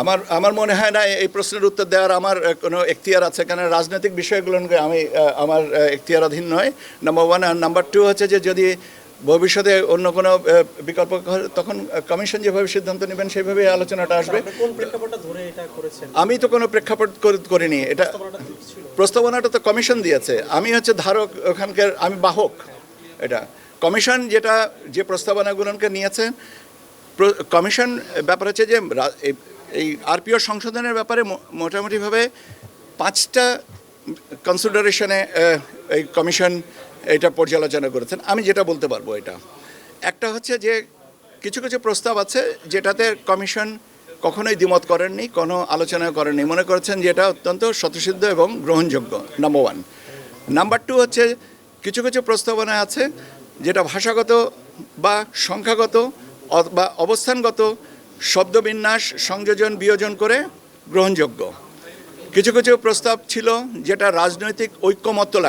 আমার আমার মনে হয় না এই প্রশ্নের উত্তর দেওয়ার আমার কোনো এখতিয়ার আছে। কারণ রাজনৈতিক বিষয়গুলো আমি আমার এখতিয়ারাধীন নয়। নাম্বার ওয়ান আর নাম্বার টু হচ্ছে যে যদি ভবিষ্যতে অন্য কোনো বিকল্প তখন কমিশন যেভাবে সিদ্ধান্ত নেবেন সেইভাবে আলোচনাটা আসবে। কোন আমি তো কোনো প্রেক্ষাপট করিনি। এটা প্রস্তাবনাটা তো কমিশন দিয়েছে। আমি হচ্ছে ধারক ওখানকার আমি বাহক এটা। কমিশন যেটা যে প্রস্তাবনাগুলোকে নিয়েছে প্র- কমিশন ব্যাপার হচ্ছে যে এই- আরপিও সংশোধনের ব্যাপারে মোটামুটিভাবে পাঁচটা কনসিডারেশনে এই কমিশন এটা পর্যালোচনা করেছেন। আমি যেটা বলতে পারব এটা। একটা হচ্ছে যে কিছু কিছু প্রস্তাব আছে যেটাতে কমিশন কখনোই দ্বিমত করেননি, কোনো আলোচনা করেননি। মনে করেছেন যে এটা অত্যন্ত স্বতঃসিদ্ধ এবং গ্রহণযোগ্য নাম্বার ওয়ান নাম্বার টু হচ্ছে কিছু কিছু প্রস্তাবনা আছে যেটা ভাষাগত বা সংখ্যাগত বা অবস্থানগত শব্দবিন্যাস সংযোজন বিয়োজন করে গ্রহণযোগ্য। কিছু কিছু প্রস্তাব ছিল যেটা রাজনৈতিক ঐক্যমত্য লাগ